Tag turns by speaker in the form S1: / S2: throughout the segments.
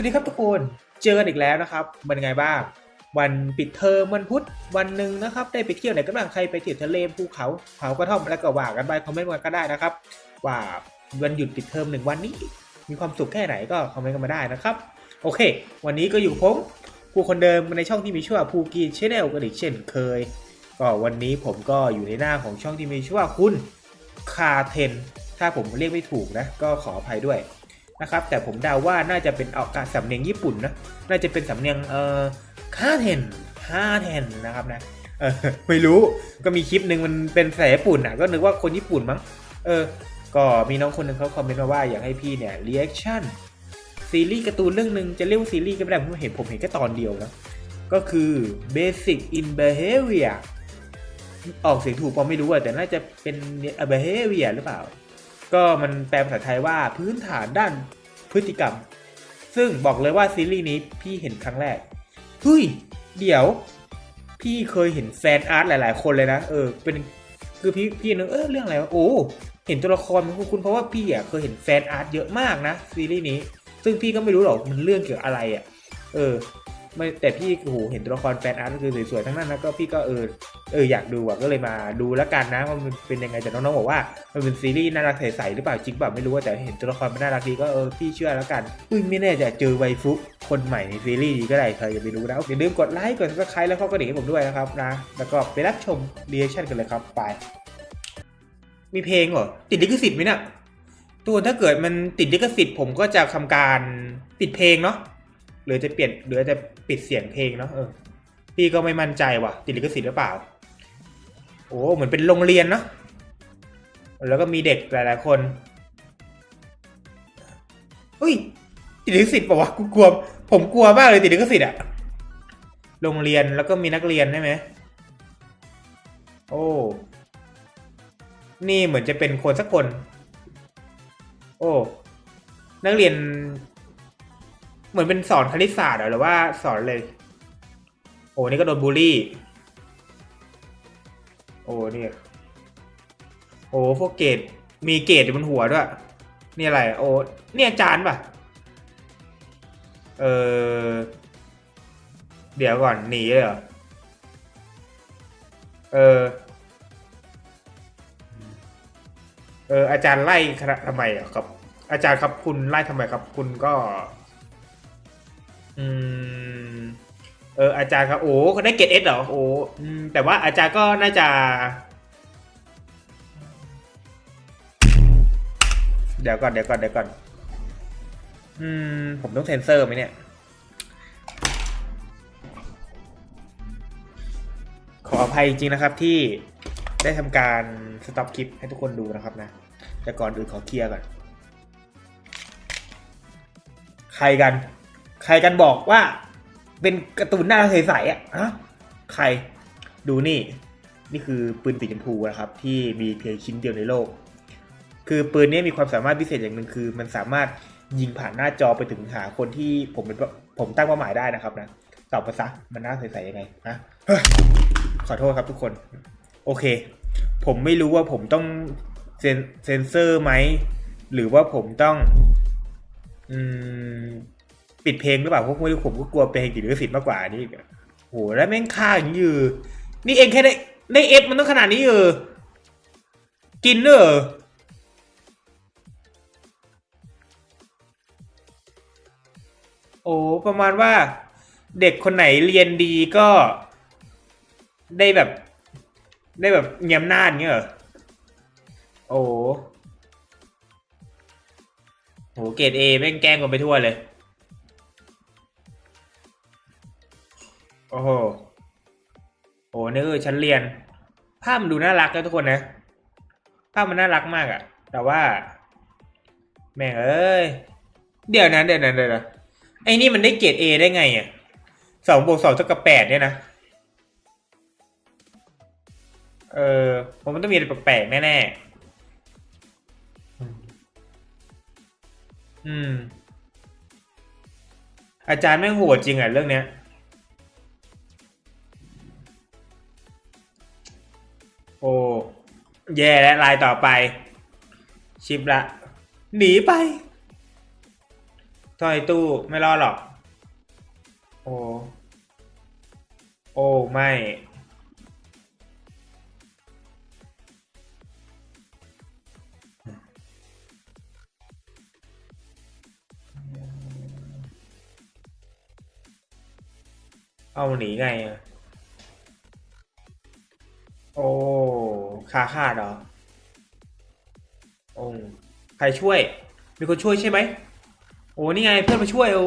S1: วัสดีครับทุกคน เจอกันอีกแล้วนะครับเป็นไงบ้าง วันปิดเทอมวันพุธวันหนึ่งนะครับ ได้ไปเที่ยวไหนกันบ้างใครไปเที่ยวทะเลภูเขาเขากระท่อมแล้วก็ว่ากันไปคอมเมนต์กันก็ได้นะครับ ว่าวันหยุดปิดเทอมหนึ่งวันนี้ มีความสุขแค่ไหนก็คอมเมนต์กันมาได้นะครับ โอเค วันนี้ก็อยู่ผมผู้คนเดิมในช่องที่มีชื่อว่าภูกีชแนลกันอีกเช่นเคย ก็วันนี้ผมก็อยู่ในหน้าของช่องที่มีชื่อว่าคุณคาเทนถ้าผมเรียกไม่ถูกนะ ก็ขออภัยด้วย นะครับแต่ผมเดาว่าน่าจะเป็นออกการสำเนียงญี่ปุ่นนะน่าจะเป็นสำเนียงเอ่อคาเทนคาเทนนะครับนะเออไม่รู้ก็มีคลิปหนึ่งมันเป็นภาษาญี่ปุ่นอะก็นึกว่าคนญี่ปุ่นมั้งเออก็มีน้องคนหนึ่งเขาคอมเมนต์มาว่าอยากให้พี่เนี่ยรีแอคชั่นซีรีส์การ์ตูนเรื่องหนึ่งจะเรียกว่าซีรีส์ก็ไม่ได้ผมเห็นผมเห็นแค่ตอนเดียวนะก็คือ Basic in Behavior ออกเสียงถูกปอไม่รู้อะแต่น่าจะเป็น behavior หรือเปล่า ก็มันแปลภาษาไทยว่าพื้นฐานด้านพฤติกรรม ซึ่งบอกเลยว่าซีรีส์นี้พี่เห็นครั้งแรกเฮ้ยเดี๋ยว พี่เคยเห็นแฟนอาร์ตหลาย ๆ คนเลยนะเออเป็นคือพี่พี่นึกเออเรื่องอะไรวะโอ้เห็นตัวละครมันคุ้นเพราะว่าพี่อะเคยเห็นแฟนอาร์ตเยอะมากนะซีรีส์นี้ ซึ่งพี่ก็ไม่รู้หรอกมันเรื่องเกี่ยวกับอะไรอะ เออไม่แต่พี่โอ้โหเห็นตัวละครแฟนอาร์ตก็คือสวยๆทั้งนั้นนะก็พี่ก็เออ เอออยากดูอะก็เลยมาดูแล้วกันนะว่ามันเป็นยังไงแต่น้องๆบอกว่ามันเป็นซีรีส์น่ารักใสๆหรือเปล่าจริงเปล่าไม่รู้แต่เห็นตัวละครมันน่ารักดีก็เออพี่เชื่อแล้วกันอุ้ยไม่แน่จะเจอไวฟุคนใหม่ในซีรีส์นี้ก็ได้ใครจะไปรู้นะอย่าลืมกดไลค์กดซับสไครต์แล้วก็กระดิ่งให้ผมด้วยนะครับนะแล้วก็ไปรับชมรีแอคชั่นกันเลยครับไปมีเพลงเหรอติดลิขสิทธิ์ไหมเนี่ยตัวถ้าเกิดมันติดลิขสิทธิ์ผมก็จะทำการปิดเพลงเนาะหรือจะเปลี่ยนหรือจะปิดเสียงเพลงเนาะเออพี่ก็ไม่มั่นใจว่ะ ติดลิขสิทธิ์หรือเปล่า โอ้เหมือนเป็นโรงเรียนเนาะแล้วก็มีเด็กหลายๆคนเฮ้ยติดลิขสิทธิ์ป่าวะกูกลัว ผมกลัวมากเลยติดลิขสิทธิ์อะโรงเรียนแล้วก็มีนักเรียนใช่ไหมโอ้นี่เหมือนจะเป็นคนสักคน โอ้นักเรียน เหมือนเป็นสอนคณิตศาสตร์หรือว่าสอนเลย โอ้นี่ก็โดนบูลลี่ อ้เนี่ยโอ้พวกเกรดมีเกรดอยู่บนหัวด้วย นี่อะไร โอ้เนี่ยอาจารย์ป่ะ เออ เดี๋ยวก่อนหนีเลยเหรอ เออ เอออาจารย์ไล่ทำไมอะครับ อาจารย์ครับคุณไล่ทำไมครับ คุณก็ อืม เอออาจารย์ครับโอ้เขาได้เกรดเอสเหรอโอ้แต่ว่าอาจารย์ก็น่าจะ เดี๋ยวก่อนเดี๋ยวก่อนเดี๋ยวก่อน อืม ผมต้องเซ็นเซอร์ไหมเนี่ย ขออภัยจริงๆนะครับที่ได้ทำการสต็อปคลิปให้ทุกคนดูนะครับนะ แต่ก่อนอื่นขอเคลียร์ก่อน ใครกัน ใครกันบอกว่า เป็นการ์ตูนหน้าใสๆอะฮะใครดูนี่ นี่คือปืนสีชมพูนะครับ ที่มีเพียงชิ้นเดียวในโลก คือปืนนี้มีความสามารถพิเศษอย่างหนึ่งคือ มันสามารถยิงผ่านหน้าจอไปถึงหาคนที่ผมเป็นผมตั้งเป้าหมายได้นะครับนะตอบมาซะมันน่าใสๆยังไงนะขอโทษครับทุกคน โอเค ผมไม่รู้ว่าผมต้องเซนเซนเซอร์ไหม หรือว่าผมต้อง อืม ปิดเพลงหรือเปล่าพราะไม่รู้ผมก็กลัวเพลงติดลิขสิทธิ์มากกว่านี่โหแล้วแม่งค่าอย่างนี้ยูนี่เองแค่ได้ได้เอฟมันต้องขนาดนี้เออกินเนอโอ้ประมาณว่า เด็กคนไหนเรียนดีก็ได้แบบ ได้แบบเงียมหน้าอย่างเงี้ยเหรอโอ้โหเกรดเอแม่งแกล้งกันไปทั่วเลย นี่คือชั้นเรียน ภาพมันดูน่ารักนะทุกคนนะ ภาพมันน่ารักมากอะแต่ว่า แม่งเอ้ย เดี๋ยวนะเดี๋ยวนะเดี๋ยวนะไอ้นี่มันได้เกรดเอได้ไงอะสองบวกสองเท่ากับแปดเนี่ยนะ เออผมมันต้องมีอะไรแปลกๆแน่ๆอืม อาจารย์แม่งโหดจริงอะเรื่องเนี้ย โอ้แย่และลายต่อไป ชิปละ หนีไปท่อไอตู้ไม่รอดหรอก โอ้โอ้ไม่เอาหนีไงอะ โอ้ขาขาดเหรอโอ้ใครช่วย มีคนช่วยใช่ไหมโอ้นี่ไงเพื่อนมาช่วยโอ้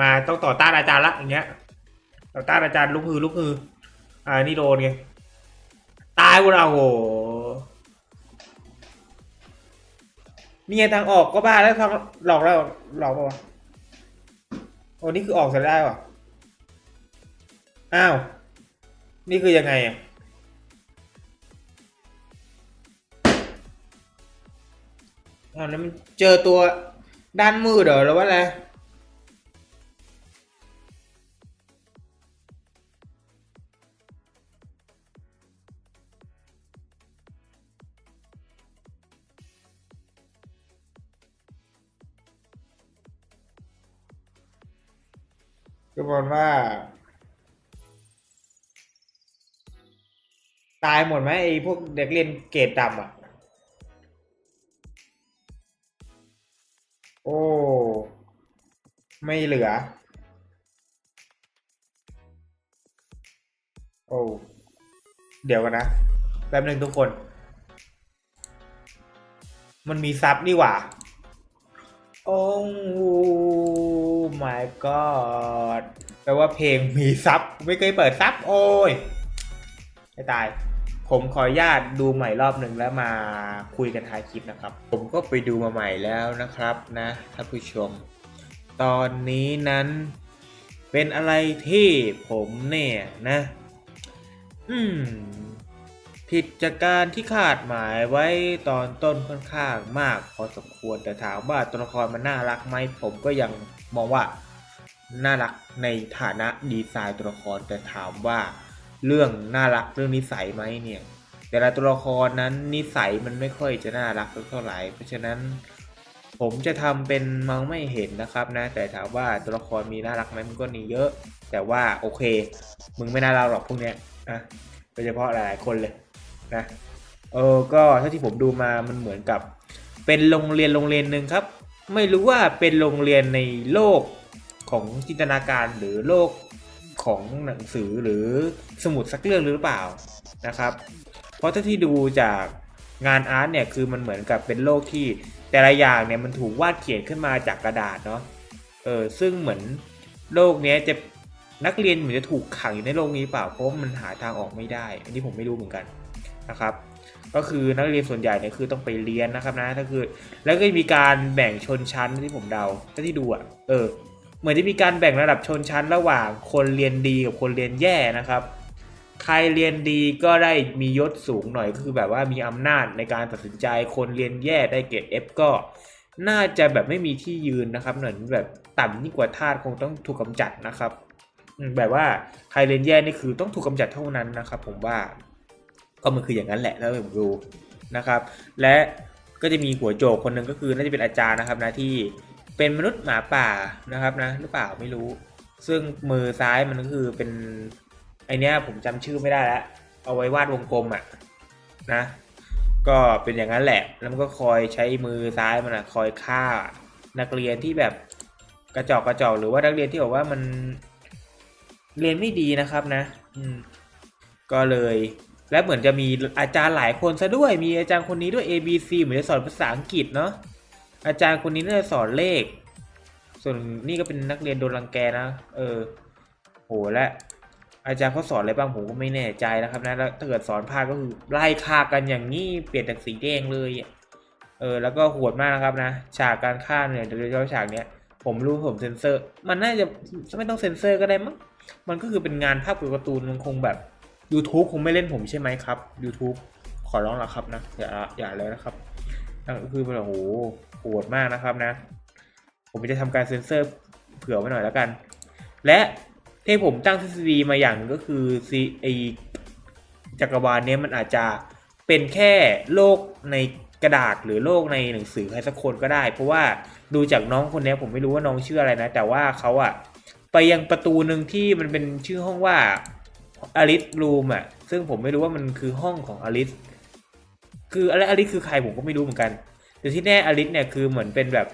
S1: มาต้องต่อต้านอาจารย์ละอย่างเงี้ย ต่อต้านอาจารย์ลุกฮือลุกฮืออ่านี่โดนไงตายหมดแล้วโอ้โหนี่ไงทางออกก็บ้าแล้วทางหลอกแล้วหลอกปะวะโอ้นี่คือออกเสร็จได้ปะอ้าว นี่คือยังไงอะ อ้าวแล้วมันเจอตัวด้านมืดเหรอหรือว่าอะไรก็บอกว่า ตายหมดไหมไอ้พวกเด็กเรียนเกรดต่ำอะ โอ้ ไม่เหลือ โอ้ เดี๋ยวกันนะ แป๊บหนึ่งทุกคน มันมีซับนี่หว่า โอ้ my god แปลว่าเพลงมีซับ ไม่เคยเปิดซับ โอ้ยให้ตาย ผมขออนุญาตดูใหม่รอบหนึ่งแล้วมาคุยกันท้ายคลิปนะครับ ผมก็ไปดูมาใหม่แล้วนะครับนะท่านผู้ชม ตอนนี้นั้นเป็นอะไรที่ผมเนี่ยนะ อืม ผิดจากการที่คาดหมายไว้ตอนต้นค่อนข้างมากพอสมควรแต่ถามว่าตัวละครมันน่ารักไหมผมก็ยังมองว่าน่ารักในฐานะดีไซน์ตัวละครแต่ถามว่า เรื่องน่ารักเรื่องนิสัยไหมเนี่ย แต่ละตัวละครนั้นนิสัยมันไม่ค่อยจะน่ารักเท่าไหร่เพราะฉะนั้นผมจะทำเป็นมองไม่เห็นนะครับนะ แต่ถามว่าตัวละครมีน่ารักไหมมันก็มีเยอะ แต่ว่าโอเค มึงไม่น่ารักหรอกพวกเนี้ยนะโดยเฉพาะหลายๆคนเลยนะเออก็เท่าที่ผมดูมามันเหมือนกับ เป็นโรงเรียนโรงเรียนหนึ่งครับ ไม่รู้ว่าเป็นโรงเรียนในโลกของจินตนาการหรือโลก ของหนังสือหรือสมุดสักเรื่องหรือเปล่านะครับ เพราะถ้าที่ดูจากงานอาร์ตเนี่ยคือมันเหมือนกับเป็นโลกที่แต่ละอย่างเนี่ยมันถูกวาดเขียนขึ้นมาจากกระดาษเนาะเออซึ่งเหมือนโลกเนี้ยจะนักเรียนเหมือนจะถูกขังอยู่ในโลกนี้เปล่าเพราะมันหาทางออกไม่ได้ อันนี้ผมไม่รู้เหมือนกันนะครับ ก็คือนักเรียนส่วนใหญ่เนี่ยคือต้องไปเรียนนะครับนะถ้าคือแล้วก็มีการแบ่งชนชั้นที่ผมเดาถ้าที่ดูอะเออ เหมือนจะมีการแบ่งระดับชนชั้นระหว่างคนเรียนดีกับคนเรียนแย่นะครับ ใครเรียนดีก็ได้มียศสูงหน่อยก็คือแบบว่ามีอำนาจในการตัดสินใจ คนเรียนแย่ได้เกรด F ก็น่าจะแบบไม่มีที่ยืนนะครับเหมือนแบบต่ำยิ่งกว่าทาสคงต้องถูกกำจัดนะครับแบบว่าใครเรียนแย่นี่คือต้องถูกกำจัดเท่านั้นนะครับ ผมว่าก็มันคืออย่างนั้นแหละแล้วผมดูนะครับ และก็จะมีหัวโจกคนหนึ่งก็คือน่าจะเป็นอาจารย์นะครับนะที่ เป็นมนุษย์หมาป่านะครับนะหรือเปล่าไม่รู้ ซึ่งมือซ้ายมันก็คือเป็นไอเนี้ยผมจำชื่อไม่ได้แล้วเอาไว้วาดวงกลมอะ่ะนะ ก็เป็นอย่างนั้นแหละ แล้วมันก็คอยใช้มือซ้ายมันอะคอยฆ่า นักเรียนที่แบบกระจอกกระจอกหรือว่านักเรียนที่บอกว่ามันเรียนไม่ดีนะครับนะ อืม ก็เลย และเหมือนจะมีอาจารย์หลายคนซะด้วย มีอาจารย์คนนี้ด้วย A B C เหมือนจะสอนภาษาอังกฤษเนาะ อาจารย์คนนี้น่าจะสอนเลข ส่วนนี่ก็เป็นนักเรียนโดนรังแกนะ เออ โหและ อาจารย์เขาสอนอะไรบ้างผมก็ไม่แน่ใจนะครับนะแล้วถ้าเกิดสอนพลาดก็คือไล่ฆ่ากันอย่างนี้เปลี่ยนจากสีแดงเลยเออ แล้วก็โหดมากนะครับนะฉากการฆ่าเนี่ยโดยเฉพาะฉากเนี้ยผมรู้ผมเซ็นเซอร์ มันน่าจะไม่ต้องเซ็นเซอร์ก็ได้มั้งมันก็คือเป็นงานภาพการ์ตูนมันคงแบบ YouTube คงไม่เล่นผมใช่ไหมครับ YouTube ขอร้องละครับนะ อย่าอย่าเลยนะครับ คือแบบโอ้โหโหดมากนะครับนะ ผมจะทำการเซ็นเซอร์เผื่อไว้หน่อยแล้วกัน และที่ผมตั้งทฤษฎีมาอย่างหนึ่งก็คือซีไอจักรวาลเนี้ยมันอาจจะเป็นแค่โลกในกระดาษหรือโลกในหนังสือใครสักคนก็ได้ เพราะว่าดูจากน้องคนนี้ผมไม่รู้ว่าน้องชื่ออะไรนะ แต่ว่าเขาอะไปยังประตูหนึ่งที่มันเป็นชื่อห้องว่าอลิสรูมอะซึ่งผมไม่รู้ว่ามันคือห้องของอลิส คืออะไรอลิสคือใครผมก็ไม่รู้เหมือนกันแต่ที่แน่อลิสเนี่ยคือเหมือนเป็นแบบ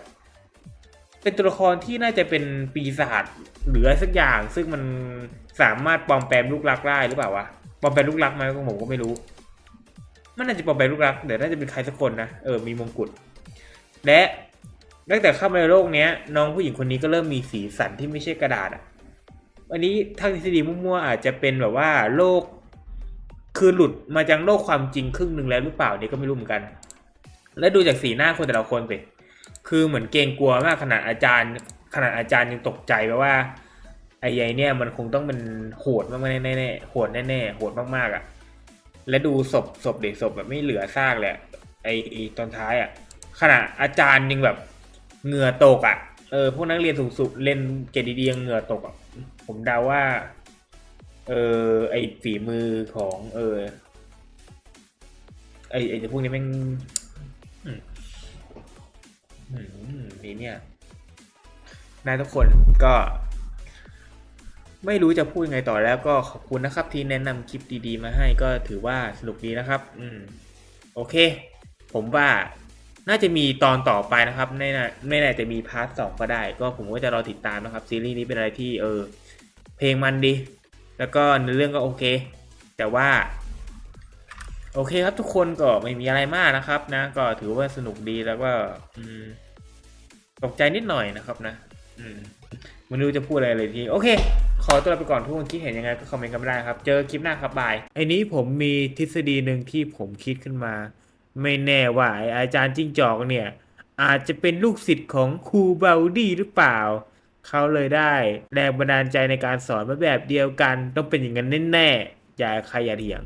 S1: เป็นตัวละครที่น่าจะเป็นปีศาจหรืออะไรสักอย่าง ซึ่งมันสามารถปลอมแปลงลูกรักได้หรือเปล่าวะปลอมแปลงลูกรักไหมก็ผมก็ไม่รู้ มันน่าจะปลอมแปลงลูกรักเดี๋ยวน่าจะเป็นใครสักคนนะเออมีมงกุฎและตั้งแต่เข้ามาในโลกเนี้ย น้องผู้หญิงคนนี้ก็เริ่มมีสีสันที่ไม่ใช่กระดาษอะอันนี้ทางทฤษฎีมั่วๆอาจจะเป็นแบบว่าโลก คือหลุดมาจากโลกความจริงครึ่งหนึ่งแล้วหรือเปล่าเนี่ยก็ไม่รู้เหมือนกัน และดูจากสีหน้าคนแต่ละคนสิคือเหมือนเกรงกลัวมากขนาดอาจารย์ ขนาดอาจารย์ยังตกใจไปว่าไอ้ยัยเนี่ยมันคงต้องเป็นโหดมากๆแน่ๆโหดแน่ๆโหดมากๆอะ และดูศพศพเด็กศพแบบไม่เหลือซากเลยไอ้ไอ้ตอนท้ายอะขนาดอาจารย์ยังแบบเหงื่อตกอะ เออพวกนักเรียนสูงสุดเรียนเกรดดีๆยังเหงื่อตกอะ ผมเดาว่า เออไอฝีมือของเออไอไอพวกนี้แม่งอืมอืมนี่เนี่ยนายทุกคนก็ ไม่รู้จะพูดยังไงต่อแล้วก็ขอบคุณนะครับ ที่แนะนำคลิปดีๆ มาให้ก็ถือว่าสนุกดีนะครับ อืม โอเค ผมว่าน่าจะมีตอนต่อไปนะครับไม่น่าไม่แน่าจะมีพาร์ทสองก็ได้ ก็ผมก็จะรอติดตามนะครับ ซีรีส์นี้เป็นอะไรที่เออ เพลงมันดี แล้วก็ในเรื่องก็โอเค แต่ว่า โอเคครับทุกคนก็ไม่มีอะไรมากนะครับ นะ ก็ถือว่าสนุกดีแล้วก็ตกใจนิดหน่อยนะครับนะมไม่รู้จะพูดอะไรเลยทีโอเค ขอตัวลาไปก่อนทุกคนคิดเห็นยังไงก็คอมเมนต์กันได้ครับ เจอคลิปหน้าครับบายไอ้นี้ผมมีทฤษฎีหนึ่งที่ผมคิดขึ้นมา ไม่แน่ว่าไอ้อาจารย์จิ้งจอกเนี่ย อาจจะเป็นลูกศิษย์ของครูเบลดี้หรือเปล่า เขาเลยได้แรงบันดาลใจในการสอนมาแบบเดียวกัน ต้องเป็นอย่างนั้นแน่ๆอย่าใครอย่าเถียง